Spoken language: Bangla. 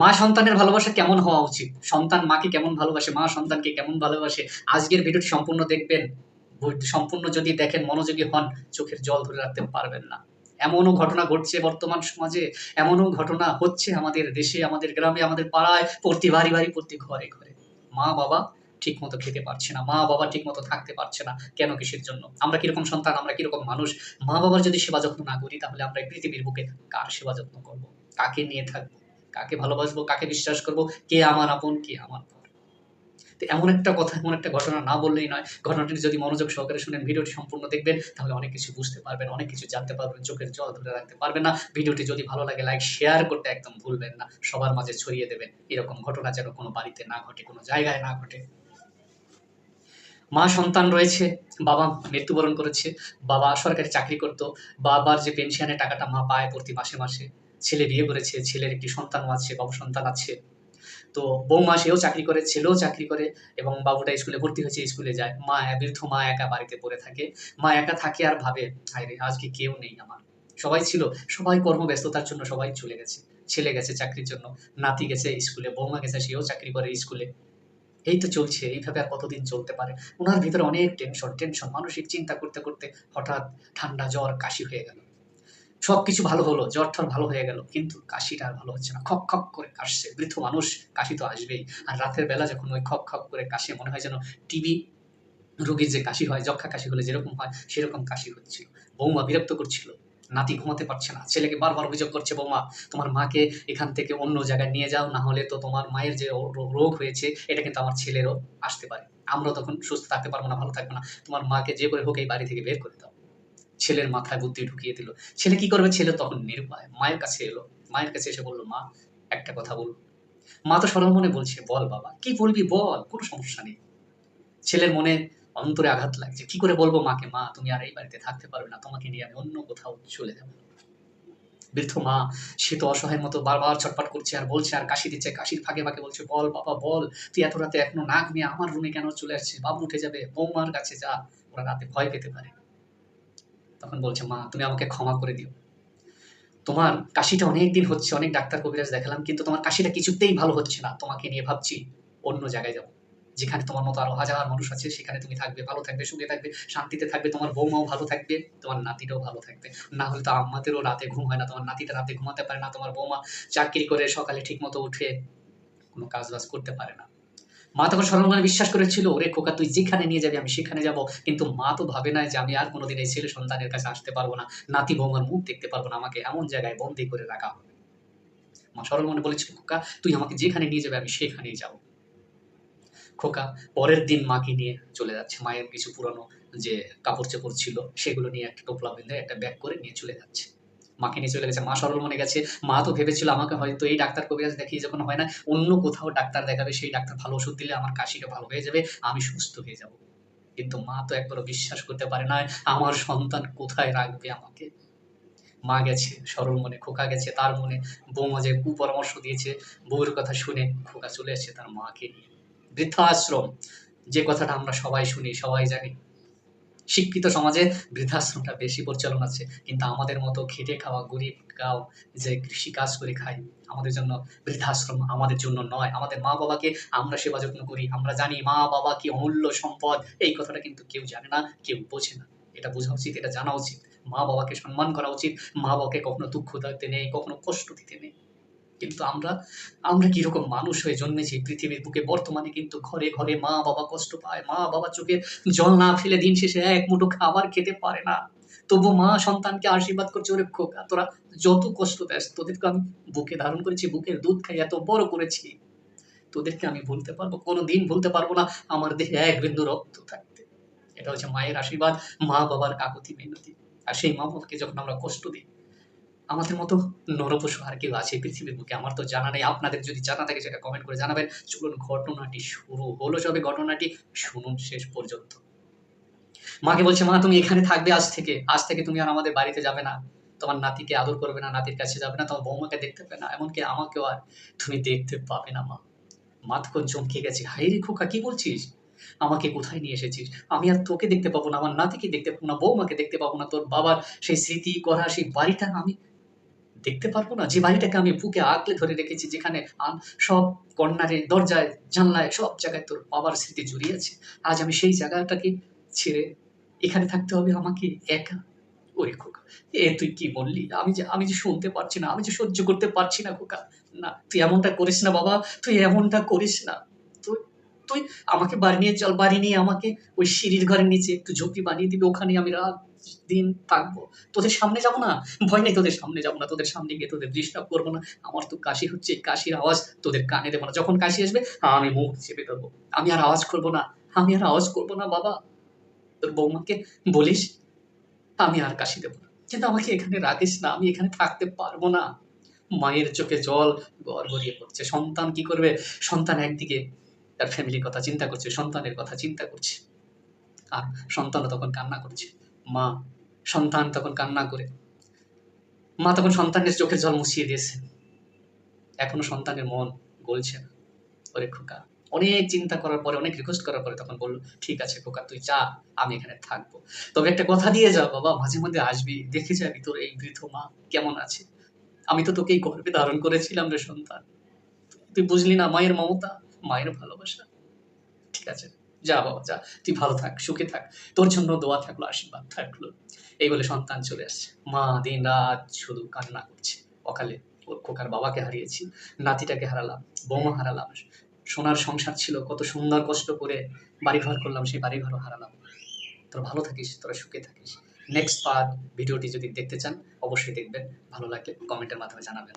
মা সন্তানের ভালোবাসা কেমন হওয়া উচিত? সন্তান মাকে কেমন ভালোবাসে? মা সন্তানকে কেমন ভালোবাসে? আজকের ভিডিওটি সম্পূর্ণ দেখবেন। সম্পূর্ণ যদি দেখেন, মনোযোগী হন, চোখের জল ধরে রাখতে পারবেন না। এমনও ঘটনা ঘটছে বর্তমান সমাজে। এমনও ঘটনা হচ্ছে আমাদের দেশে, আমাদের গ্রামে, আমাদের পাড়ায়, প্রতি বাড়ি বাড়ি, প্রতি ঘরে ঘরে। মা, বাবা ঠিক মতো খেতে পারছে না। মা, বাবা ঠিক মতো থাকতে পারছে না। কেন কিসের জন্য? আমরা কীরকম সন্তান, আমরা কীরকম মানুষ? মা, বাবার যদি সেবা যত্ন না করি, তাহলে আমরা পৃথিবীর বুকে কার সেবা যত্ন করব? কাকে নিয়ে থাকব? কাকে ভালোবাসবো, কাকে বিশ্বাস করব, কে আমার আপন, কে আমার তো এমন একটা কথা, এমন একটা ঘটনা না বললেই নয়। ঘটনাটি যদি মনোযোগ সহকারে শুনেন, ভিডিওটি সম্পূর্ণ দেখবেন, তাহলে অনেক কিছু বুঝতে পারবেন, অনেক কিছু জানতে পারবেন, চোখের জল ধরে রাখতে পারবেন না। ভিডিওটি যদি ভালো লাগে, লাইক, শেয়ার করতে একদম ভুলবেন না। সবার মাঝে ছড়িয়ে দেবেন। এরকম ঘটনা যেন কোনো বাড়িতে না ঘটে, কোনো জায়গায় না ঘটে। মা সন্তান রয়েছে, বাবা মৃত্যুবরণ করেছে, বাবা সরকারি চাকরি করতো, বাবার যে পেনশনের টাকাটা মা পায় প্রতি মাসে মাসে ছেলে বিয়ে করেছে, ছেলের একটি সন্তানও আছে বাবু সন্তান আছে। তো বৌমা সেও চাকরি করে, ছেলেও চাকরি করে এবং বাবুটা স্কুলে ভর্তি হয়েছে, স্কুলে যায়। মা বৃদ্ধ, মা একা বাড়িতে পড়ে থাকে। মা একা থাকে আর ভাবে হায় রে আজকে কেউ নেই আমার। সবাই ছিল, সবাই কর্মব্যস্ততার জন্য সবাই চলে গেছে। ছেলে গেছে চাকরির জন্য, নাতি গেছে স্কুলে, বৌমা গেছে সেও চাকরি করে স্কুলে। এই তো চলছে, এইভাবে আর কতদিন চলতে পারে? ওনার ভিতরে অনেক টেনশন টেনশন মানসিক চিন্তা করতে করতে হঠাৎ ঠান্ডা জ্বর, কাশি হয়ে গেল। সব কিছু ভালো হলো, জ্বর ঠর ভালো হয়ে গেল, কিন্তু কাশিটা আর ভালো হচ্ছে না। খক খক করে কাশছে, বৃদ্ধ মানুষ, কাশি তো আসবেই। আর রাতের বেলা যখন ওই খক খক করে কাশে, মনে হয় যেন টিবি রোগীর যে কাশি হয়, যক্ষা কাশি হলে যেরকম হয়, সেরকম কাশি হচ্ছিল। বৌমা বিরক্ত করছিল, নাতি ঘুমাতে পারছে না, ছেলেকে বারবার অভিযোগ করছে, বৌমা, তোমার মাকে এখান থেকে অন্য জায়গায় নিয়ে যাও, না হলে তো তোমার মায়ের যে রোগ হয়েছে, এটা কিন্তু আমার ছেলেরও আসতে পারে। আমরা তখন সুস্থ থাকতে পারব না, ভালো থাকব না। তোমার মাকে যে করে হোক এই বাড়ি থেকে বের করে দাও। ছেলের মাথায় বুদ্ধি ঢুকিয়ে দিল। ছেলে কি করবে? ছেলে তখন নিরুপায়। মায়ের কাছে এলো। মায়ের কাছে এসে বলল, মা, একটা কথা বল। মা তো সরল মনে বলছে, বল বাবা, কি বলবি বল? কোনো সমস্যা নেই। ছেলের মনে অন্তরে আঘাত লাগছে। কি করে বলব মাকে? মা, তুমি আর এই বাড়িতে থাকতে পারবে না। তোমাকে নিয়ে আমি অন্য কোথাও চলে যাব। বৃদ্ধ মা, সে তো অসহায়ের মতো বারবার ছটপট করছে আর বলছে, আর কাশি দিচ্ছে, কাশির ফাঁকে ফাঁকে বলছে, বল বাবা, বল। তুই এত রাতে এখনও না ঘুমিয়ে আমার রুমে কেন চলে আসছিস? বাবু উঠে যাবে, বৌমার কাছে যা। ওরা রাতে ভয় পেতে পারে। তখন বলছে, মা, তুমি আমাকে ক্ষমা করে দিও। তোমার কাশিটা অনেক দিন হচ্ছে, অনেক ডাক্তার কবিরাজ দেখালাম, কিন্তু তোমার কাশিটা কিছুতেই ভালো হচ্ছে না। তোমাকে নিয়ে ভাবছি অন্য জায়গায় যাব, যেখানে তোমার মতো আরও হাজার মানুষ আছে, সেখানে তুমি থাকবে, ভালো থাকবে, সুখে থাকবে, শান্তিতে থাকবে, তোমার বৌমাও ভালো থাকবে, তোমার নাতিটাও ভালো থাকবে। না হলে তো আমাদেরও রাতে ঘুম হয় না, তোমার নাতিটা রাতে ঘুমাতে পারে না, তোমার বৌমা চাকরি করে সকালে ঠিক মতো উঠে কোনো কাজ বাজ করতে পারে না। মা তখন সরল মনে বিশ্বাস করেছিল, ওরে খোকা, তুই যেখানে নিয়ে যাবি, আমি সেখানে যাব। কিন্তু মা তো ভাবে না যে আমি আর কোনোদিন এই ছেলে সন্তানের কাছে আসতে পারব না। নাতি বৌমার মুখ দেখতে পারব না। আমাকে এমন জায়গায় বন্দি করে রাখা হবে। মা সরল বলেছিল, খোকা, তুই আমাকে যেখানে নিয়ে যাবে, আমি সেখানেই যাব। খোকা, পরের দিন মাকে নিয়ে চলে যাচ্ছে। মায়ের কিছু পুরনো যে কাপড় চোপড় ছিল, সেগুলো নিয়ে একটা টোপলা বেঁধে একটা ব্যাগ করে নিয়ে চলে যাচ্ছে। মাকে নিয়ে চলে গেছে। মা সরল মনে গেছে, মা তো ভেবেছিল আমাকে হয়তো এই ডাক্তার কবি কবিরাজ দেখিয়ে যখন হয় না, অন্য কোথাও ডাক্তার দেখাবে, সেই ডাক্তার ভালো ওষুধ দিলে আমার কাশিটা ভালো হয়ে যাবে, আমি সুস্থ হয়ে যাব। কিন্তু মা তো একবারও বিশ্বাস করতে পারে না, আমার সন্তান কোথায় রাখবে আমাকে? মা গেছে, সরল মনে খোকা গেছে, তার মনে বৌমা যে কুপরামর্শ দিয়েছে, বউয়ের কথা শুনে খোকা চলে এসেছে তার মাকে নিয়ে। বৃদ্ধাশ্রম, যে কথাটা আমরা সবাই শুনি, সবাই জানি শিক্ষিত সমাজে বৃদ্ধাশ্রমটা বেশি প্রচলন আছে। কিন্তু আমাদের মতো খেটে খাওয়া, গরিব গাও যে কৃষি কাজ করে খাই আমাদের জন্য বৃদ্ধাশ্রম আমাদের জন্য নয়। আমাদের মা বাবাকে আমরা সেবা যত্ন করি, আমরা জানি মা বাবা কি অমূল্য সম্পদ। এই কথাটা কিন্তু কেউ জানে না, কেউ বোঝে না। এটা বোঝা উচিত, এটা জানা উচিত। মা বাবাকে সম্মান করা উচিত। মা বাবাকে কখনো দুঃখ দিতে নেই, কখনো কষ্ট দিতে নেই। কিন্তু আমরা আমরা কীরকম মানুষ হয়ে জন্মেছি? পৃথিবীর বুকে বর্তমানে কিন্তু ঘরে ঘরে মা বাবা কষ্ট পায়। মা বাবা চোখে জল না ফেলে দিন শেষে এক মুঠো খাবার খেতে পারে না। তবু মা সন্তানকে আশীর্বাদ করছে ওরে খোকা, তোরা যত কষ্ট দেস, তোদেরকে আমি বুকে ধারণ করেছি, বুকের দুধ খাই, এত বড় করেছি। তোদেরকে আমি ভুলতে পারব কোনো দিন ভুলতে পারব না আমার দেহে এক বিন্দু রক্ত থাকতে। এটা হচ্ছে মায়ের আশীর্বাদ মা বাবার কাকুতি মিনতি। আর সেই মা বাবাকে যখন আমরা কষ্ট দিই আমাদের মতো নরপশু আর কেউ আছে পৃথিবীর বুকে? আমার তো জানা নেই। আপনাদের যদি জানা থাকে, সেটা কমেন্ট করে জানাবেন। চলুন ঘটনাটি শুরু হলো সবে। ঘটনাটি শুনুন শেষ পর্যন্ত। মাকে বলছে, মা, তুমি এখানে থাকবে আজ থেকে। আজ থেকে তুমি আর আমাদের বাড়িতে যাবে না। তোমার নাতিকে আদর করবে না, নাতির কাছে যাবে না, তোমার বৌমাকে দেখতে পাবে না। এমনকি আমাকেও আর তুমি দেখতে পাবে না, মা। মা তখন চমকে গেছে। হাই রে খোকা, কি বলছিস? আমাকে কোথায় নিয়ে এসেছিস? আমি আর তোকে দেখতে পাবো না, আমার নাতিকে দেখতে পাবো না, বৌমাকে দেখতে পাবো না। তোর বাবার সেই স্মৃতি করা, সেই বাড়িটা আমি দেখতে পারব না। যে বাড়িটাকে আমি বুকে আঁকলে ধরে রেখেছি, যেখানে সব কর্নারে, দরজায়, জানলায়, সব জায়গায় তোর বাবার স্মৃতি জড়িয়ে আছে। আজ আমি সেই জায়গাটাকে ছেড়ে এখানে থাকতে হবে আমাকে একা। ওরে খোকা, এ তুই কি বললি? আমি যে আমি যে শুনতে পারছি না, আমি যে সহ্য করতে পারছি না খোকা। না, তুই এমনটা করিস না বাবা, তুই এমনটা করিস না। তুই তুই আমাকে বাড়ি নিয়ে চল, বাড়ি নিয়ে আমাকে ওই সিঁড়ির ঘরের নিচে একটু ঝুঁকি বানিয়ে দিবি, ওখানে আমি রাত দিন থাকব। তোদের সামনে যাব না? ভয় নেই তোদের সামনে যাব না। তোদের সামনে গিয়ে তোদের ডিস্টার্ব করব না। আমার তো কাশি হচ্ছে কাশির আওয়াজ তোদের কানে দেবো না। যখন কাশি আসবে, আমি মুখ চেপে ধরবো। আমি আর আওয়াজ করব না। আমি আর আওয়াজ করব না, বাবা। তোর বৌমাকে বলিস, আমি আর কাশি দেবো না। কিন্তু আমাকে এখানে রাখিস না। আমি এখানে থাকতে পারব না। মায়ের চোখে জল গড় গড়িয়ে পড়ছে। সন্তান কি করবে? সন্তান একদিকে তার ফ্যামিলির কথা চিন্তা করছে, সন্তানের কথা চিন্তা করছে। আর সন্তানও তখন কান্না করছে। মা সন্তান তখন কান্না করে। মা তখন সন্তানের চোখের জল মুছিয়ে দিয়েছে। এখনও সন্তানের মন গলছে না। ওরে খোকা। অনেক চিন্তা করার পরে, অনেক রিকোয়েস্ট করার পরে তখন বলল, ঠিক আছে খোকা, তুই যা, আমি এখানে থাকব। তবে একটা কথা দিয়ে যা বাবা, মাঝে মধ্যে আসবি, দেখে যাবি তোর এই বৃদ্ধ মা কেমন আছে। আমি তো তোকেই গর্বে ধারণ করেছিলাম রে সন্তান। তুই বুঝলি না মায়ের মমতা, মায়ের ভালোবাসা। ঠিক আছে। যা বাবা, যা। তুই ভালো থাক, সুখে থাক। তোর জন্য দোয়া থাকল, আশীর্বাদ থাকল। এই বলে সন্তান চলে আসছে। মা দিন রাত শুধু কান্না করছে। অকালে ওর খোকার বাবাকে হারিয়েছি, নাতিটাকে হারালাম, বৌমা হারালাম। সোনার সংসার ছিল, কত সুন্দর কষ্ট করে বাড়িঘর করলাম, সেই বাড়িঘরও হারালাম। তোরা ভালো থাকিস, তোরা সুখে থাকিস। নেক্সট পার্ট ভিডিওটি যদি দেখতে চান, অবশ্যই দেখবেন। ভালো লাগলে কমেন্টের মাধ্যমে জানাবেন।